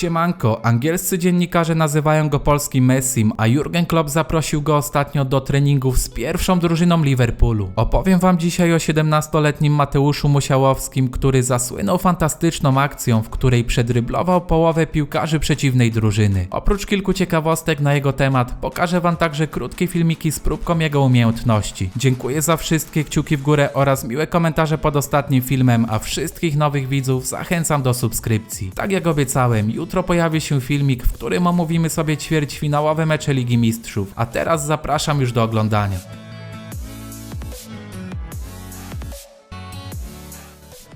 Siemanko, angielscy dziennikarze nazywają go polskim Messim, a Jurgen Klopp zaprosił go ostatnio do treningów z pierwszą drużyną Liverpoolu. Opowiem wam dzisiaj o 17-letnim Mateuszu Musiałowskim, który zasłynął fantastyczną akcją, w której przedryblował połowę piłkarzy przeciwnej drużyny. Oprócz kilku ciekawostek na jego temat, pokażę wam także krótkie filmiki z próbką jego umiejętności. Dziękuję za wszystkie kciuki w górę oraz miłe komentarze pod ostatnim filmem, a wszystkich nowych widzów zachęcam do subskrypcji. Tak jak obiecałem, jutro pojawi się filmik, w którym omówimy sobie ćwierćfinałowe mecze Ligi Mistrzów, a teraz zapraszam już do oglądania.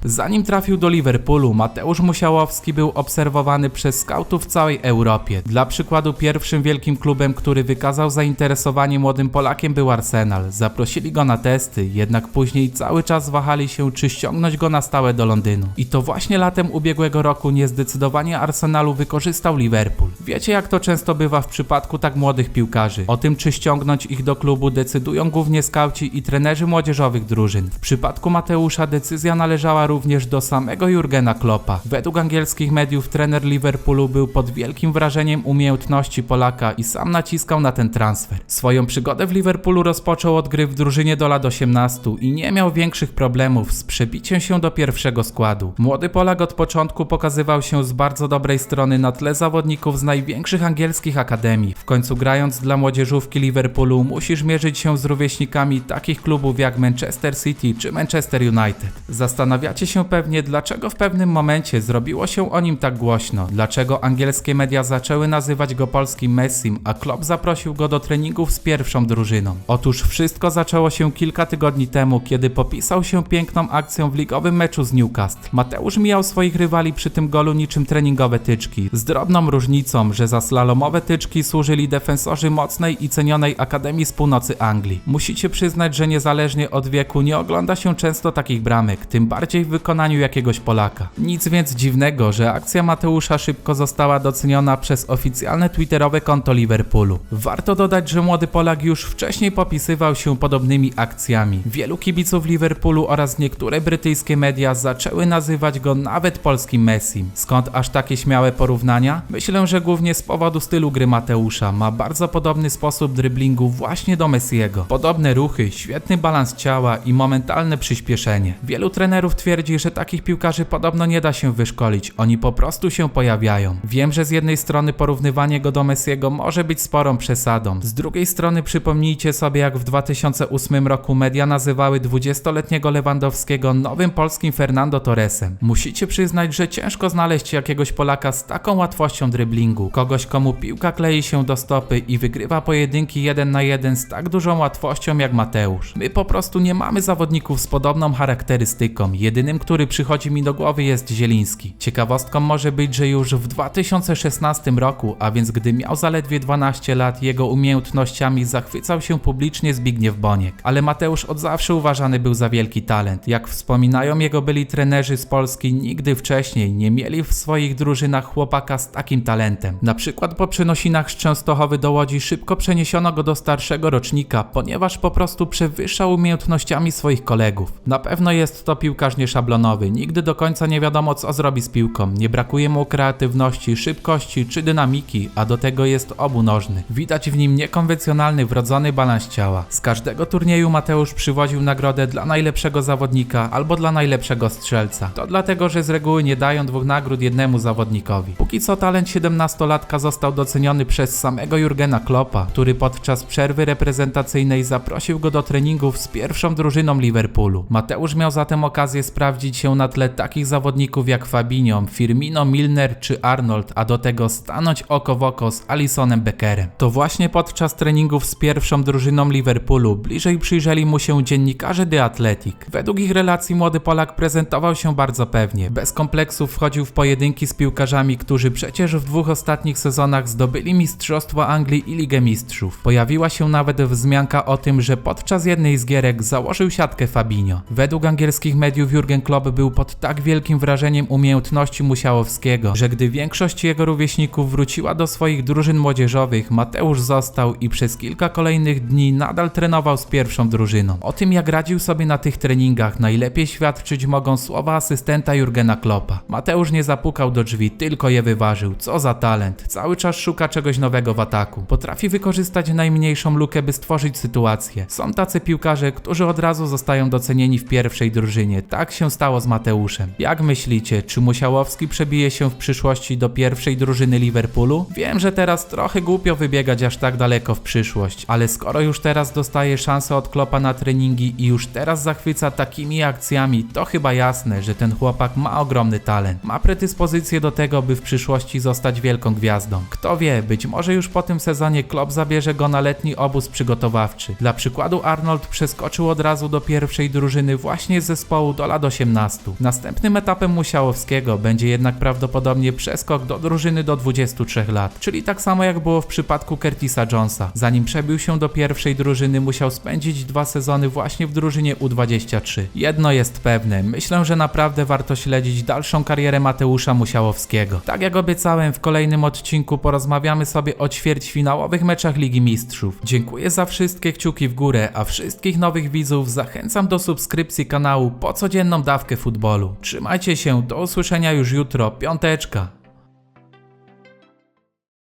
Zanim trafił do Liverpoolu, Mateusz Musiałowski był obserwowany przez skautów w całej Europie. Dla przykładu pierwszym wielkim klubem, który wykazał zainteresowanie młodym Polakiem był Arsenal. Zaprosili go na testy, jednak później cały czas wahali się, czy ściągnąć go na stałe do Londynu. I to właśnie latem ubiegłego roku niezdecydowanie Arsenalu wykorzystał Liverpool. Wiecie jak to często bywa w przypadku tak młodych piłkarzy. O tym, czy ściągnąć ich do klubu decydują głównie skauci i trenerzy młodzieżowych drużyn. W przypadku Mateusza decyzja należała również do samego Jurgena Kloppa. Według angielskich mediów trener Liverpoolu był pod wielkim wrażeniem umiejętności Polaka i sam naciskał na ten transfer. Swoją przygodę w Liverpoolu rozpoczął od gry w drużynie do lat 18 i nie miał większych problemów z przebiciem się do pierwszego składu. Młody Polak od początku pokazywał się z bardzo dobrej strony na tle zawodników z największych angielskich akademii. W końcu grając dla młodzieżówki Liverpoolu musisz mierzyć się z rówieśnikami takich klubów jak Manchester City czy Manchester United. Zastanawiacie się pewnie, dlaczego w pewnym momencie zrobiło się o nim tak głośno, dlaczego angielskie media zaczęły nazywać go polskim Messim, a Klopp zaprosił go do treningów z pierwszą drużyną. Otóż wszystko zaczęło się kilka tygodni temu, kiedy popisał się piękną akcją w ligowym meczu z Newcastle. Mateusz mijał swoich rywali przy tym golu niczym treningowe tyczki, z drobną różnicą, że za slalomowe tyczki służyli defensorzy mocnej i cenionej Akademii z północy Anglii. Musicie przyznać, że niezależnie od wieku nie ogląda się często takich bramek, tym bardziej w wykonaniu jakiegoś Polaka. Nic więc dziwnego, że akcja Mateusza szybko została doceniona przez oficjalne twitterowe konto Liverpoolu. Warto dodać, że młody Polak już wcześniej popisywał się podobnymi akcjami. Wielu kibiców Liverpoolu oraz niektóre brytyjskie media zaczęły nazywać go nawet polskim Messim. Skąd aż takie śmiałe porównania? Myślę, że głównie z powodu stylu gry Mateusza. Ma bardzo podobny sposób dryblingu właśnie do Messiego. Podobne ruchy, świetny balans ciała i momentalne przyspieszenie. Wielu trenerów twierdzi, że takich piłkarzy podobno nie da się wyszkolić, oni po prostu się pojawiają. Wiem, że z jednej strony porównywanie go do Messiego może być sporą przesadą, z drugiej strony przypomnijcie sobie jak w 2008 roku media nazywały 20-letniego Lewandowskiego nowym polskim Fernando Torresem. Musicie przyznać, że ciężko znaleźć jakiegoś Polaka z taką łatwością dryblingu, kogoś komu piłka klei się do stopy i wygrywa pojedynki jeden na jeden z tak dużą łatwością jak Mateusz. My po prostu nie mamy zawodników z podobną charakterystyką, jedynym, który przychodzi mi do głowy jest Zieliński. Ciekawostką może być, że już w 2016 roku, a więc gdy miał zaledwie 12 lat, jego umiejętnościami zachwycał się publicznie Zbigniew Boniek. Ale Mateusz od zawsze uważany był za wielki talent. Jak wspominają jego byli trenerzy z Polski, nigdy wcześniej nie mieli w swoich drużynach chłopaka z takim talentem. Na przykład po przenosinach z Częstochowy do Łodzi szybko przeniesiono go do starszego rocznika, ponieważ po prostu przewyższał umiejętnościami swoich kolegów. Na pewno jest to piłkarz nieszablonowy, nigdy do końca nie wiadomo co zrobi z piłką, nie brakuje mu kreatywności, szybkości czy dynamiki, a do tego jest obunożny. Widać w nim niekonwencjonalny wrodzony balans ciała. Z każdego turnieju Mateusz przywoził nagrodę dla najlepszego zawodnika albo dla najlepszego strzelca. To dlatego, że z reguły nie dają dwóch nagród jednemu zawodnikowi. Póki co talent 17-latka został doceniony przez samego Jurgena Kloppa, który podczas przerwy reprezentacyjnej zaprosił go do treningów z pierwszą drużyną Liverpoolu. Mateusz miał zatem okazję sprawdzić się na tle takich zawodników jak Fabinho, Firmino, Milner czy Arnold, a do tego stanąć oko w oko z Alisonem Beckerem. To właśnie podczas treningów z pierwszą drużyną Liverpoolu bliżej przyjrzeli mu się dziennikarze The Athletic. Według ich relacji młody Polak prezentował się bardzo pewnie. Bez kompleksów wchodził w pojedynki z piłkarzami, którzy przecież w dwóch ostatnich sezonach zdobyli Mistrzostwo Anglii i Ligę Mistrzów. Pojawiła się nawet wzmianka o tym, że podczas jednej z gierek założył siatkę Fabinho. Według angielskich mediów Jurgen Jurgen Klopp był pod tak wielkim wrażeniem umiejętności Musiałowskiego, że gdy większość jego rówieśników wróciła do swoich drużyn młodzieżowych, Mateusz został i przez kilka kolejnych dni nadal trenował z pierwszą drużyną. O tym jak radził sobie na tych treningach najlepiej świadczyć mogą słowa asystenta Jurgena Kloppa. Mateusz nie zapukał do drzwi, tylko je wyważył. Co za talent. Cały czas szuka czegoś nowego w ataku. Potrafi wykorzystać najmniejszą lukę, by stworzyć sytuację. Są tacy piłkarze, którzy od razu zostają docenieni w pierwszej drużynie. Tak się stało z Mateuszem. Jak myślicie, czy Musiałowski przebije się w przyszłości do pierwszej drużyny Liverpoolu? Wiem, że teraz trochę głupio wybiegać aż tak daleko w przyszłość, ale skoro już teraz dostaje szansę od Klopa na treningi i już teraz zachwyca takimi akcjami, to chyba jasne, że ten chłopak ma ogromny talent. Ma predyspozycję do tego, by w przyszłości zostać wielką gwiazdą. Kto wie, być może już po tym sezonie Klopp zabierze go na letni obóz przygotowawczy. Dla przykładu Arnold przeskoczył od razu do pierwszej drużyny właśnie z zespołu do lat 18. Następnym etapem Musiałowskiego będzie jednak prawdopodobnie przeskok do drużyny do 23 lat, czyli tak samo jak było w przypadku Curtisa Jonesa. Zanim przebił się do pierwszej drużyny, musiał spędzić dwa sezony właśnie w drużynie U23. Jedno jest pewne, myślę, że naprawdę warto śledzić dalszą karierę Mateusza Musiałowskiego. Tak jak obiecałem, w kolejnym odcinku porozmawiamy sobie o ćwierćfinałowych meczach Ligi Mistrzów. Dziękuję za wszystkie kciuki w górę, a wszystkich nowych widzów zachęcam do subskrypcji kanału po codzienną dawkę futbolu. Trzymajcie się, do usłyszenia już jutro, piąteczka.